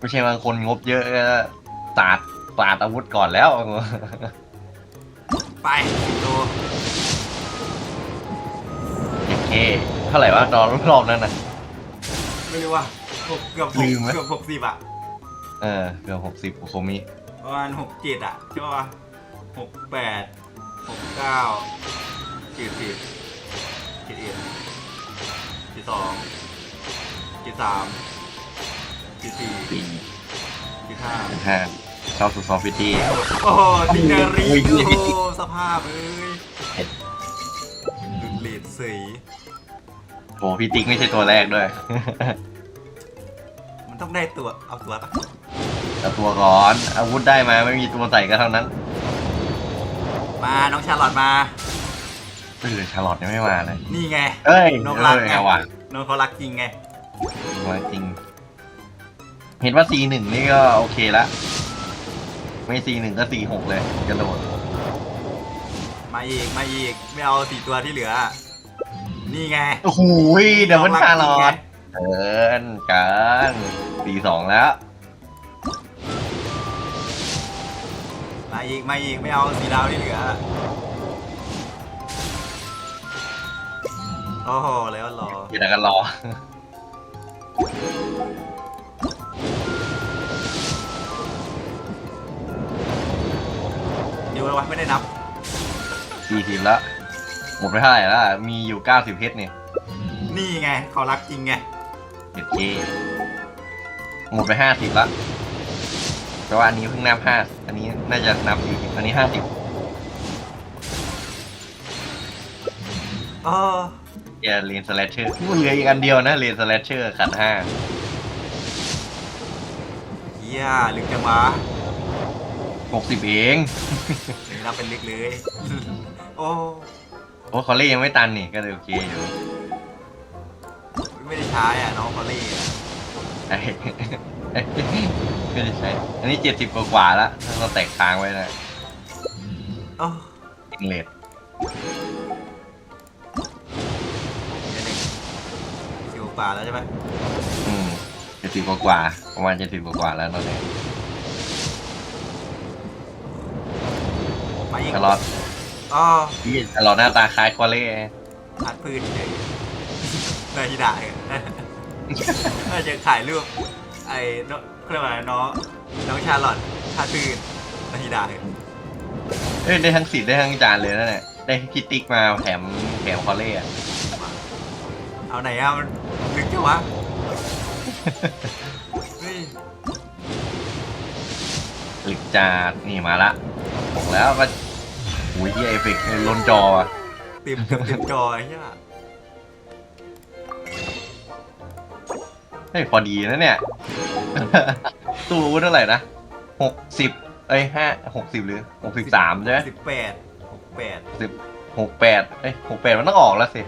ไม่ใช่บางคนงบเยอะก็สาดสาดอาวุธก่อนแล้ว ไปสิบโลโอเค เท่าไหร่วะตอนรอบนั้นน่ะ ไม่รู้ว่าหกเกือบหลืกมไหม เกือบหกสิบอะเออเกือบหกสิบโคมิประมาณหกเจ็ดอะใช่ป่ะหกแปดหกเก้าเจ็ดสิบเจ็ดเอ็ดเจ็ดสองเจ็ดสาม เจ็ดสี่สี่เจ็ดห้าห้าเข้าสู่ซอฟฟิตี้ โอ้โหดินารีโอ้ยโอ้โหสภาพ เอ้ยเห็ดดุดเลดสีโหพี่ติ๊กไม่ใช่ตัวแรกด้วย มันต้องได้ตัว เอาตัวปะเอาตัวก่อน อาวุธได้มาไม่มีตัวใส่ก็เท่านั้นมา น้องชาลอตมาเออชาร์ลอตยังไม่มาเลย นี่ไง เอ้ยนกรักเออไงเอาว่ะ น้องเขารักจริงไง มาจริง เห็นว่า C หนึ่งนี่ก็โอเคละ ไม่ C หนึ่งก็ C หกเลยกระโดดมาอีกมาอีกไม่เอาสี่ตัวที่เหลือ นี่ไงโอ้โหเดี๋ยวมันน้องชารักร์ลจริงอไงตเอินกันสีสองแล้ว มาอีกมาอีกไม่เอาสีดาวที่เหลือ โอ้โหแล้วรออยู่ไหนกันรอ เดี๋ยววะไม่ได้นับสี่สิบแล้วหมดไปเท่าไหร่แล้วมีอยู่เก้าสิบเพชรเนี่ยนี่ไงเขารักจริงไงเด็ดเจหมดไปห้าสิบละแต่ว่าอันนี้เพิ่งนับห้าอันนี้น่าจะนับสี่สิบอันนี้ห้าสิบเออเอเลนสแลชเชอร์เหลืออีกอันเดียวนะเลนสแลชเชอร์ขัดห้าเฮียลึกจังวะ หกสิบเองนี่นับเป็นลึกเลย โอ้โอ้คอลเล่ยังไม่ตันนี่ก็เลยโอเคอยู่ไม่ได้ใช้อะน้องคอลลี่อะไอ้ไม่ได้ใช้ อันนี้เจ็ดสิบกว่าๆแล้วถ้าเราแตกค้างไว้นะโอ้อิงเลดเดี๋ยวหนึ่งสิวป่าแล้วใช่ไหมอืมเจ็ดสิบกว่าๆประมาณเจ็ดสิบกว่าๆแล้วตอนนี้ อีกตลอดอ๋อพี่ตลอดหน้าตาคล้ายคอลเล่อัดพืชเฉยได้ที่ด่าเลยน่าจะขายรูปไอ้น้องเขาเรียกว่าอะไรน้องน้องชาลอตชาตื่นนาทีด่าเลยเอ้ยได้ทั้งสิทธิ์ได้ทั้งจานเลยนั่นแหละได้พิติกมาแถมแถมคอลเล่อะเอาไหนอะมันลึกจังวะเฮ้ยหลิกจานนี่มาละบอกแล้ว ว่าโอ้ยที่เอฟเฟกต์ล้นจออะเต็มเกือบเต็มจอไอ้เหี้ยเฮ้ยพอดีนะเนี่ย ตู้อาวุธเท่าไหร่นะหกสิบเอ้ยห้าหกสิบหรือหกสิบสามใช่ไหมสิบแปดหกแปดสิบหกแปดเอ้ยหกแปดมันต้องออกแล้วสิ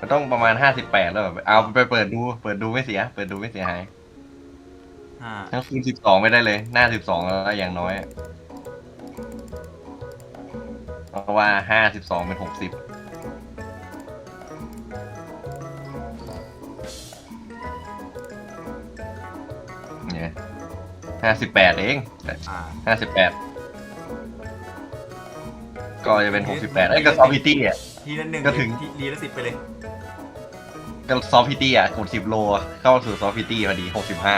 มันต้องประมาณห้าสิบแปดแล้วแบบเอาไปเปิดดู เปิดดูไม่เสีย เปิดดูไม่เสียหายห้าทั้งคูณสิบสองไม่ได้เลย หน้าสิบสองแล้วอย่างน้อยอะ เพราะว่าห้าสิบสองเป็นหกสิบเนี่ยห้าสิบแปดเองอ่าห้าสิบแปดก็จะเป็นหกสิบแปดไอ้ยก็ซอฟพิตี้อะ ทีละหนึ่งก็ถึง ทีทีละสิบไปเลย ก็ซอฟพิตี้อะกดสิบโลอะเข้าสู่ซอฟพิตี้พอดีหกสิบห้า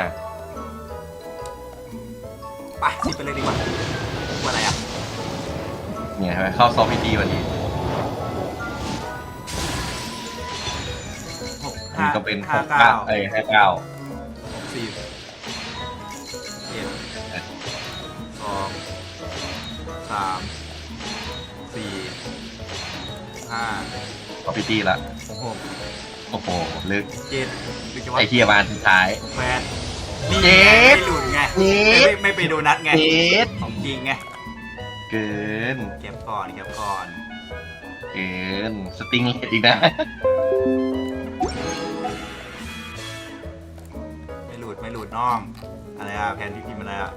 ไปสิบไปเลยดีกว่าว่าอะไรอะ เนี่ยใช่ไหมเข้าซอฟพิตี้พอดีหกอันห้านี้ก็เป็นหห้ากเก้าเก้าเอ้ยห้าเก้าหกสี่เจ็ดสองสามสี่ห้าซอฟพิตี้ละหกโอ้โหลึกเจ็ดดูจะว่าไอเทียบานสุดท้าย แปดนี่เจ็ไงดไม่หลุดไงเจ็ด ไม่ไม่ไปดูนัดไง เจ็ดของจริงไง เกิน เก็บก่อนเก็บก่อน เกิน สติงเลดอีกนะ ไม่หลุดไม่หลุดน้อง อะไรอะแผนที่พิมพ์อะไรอะ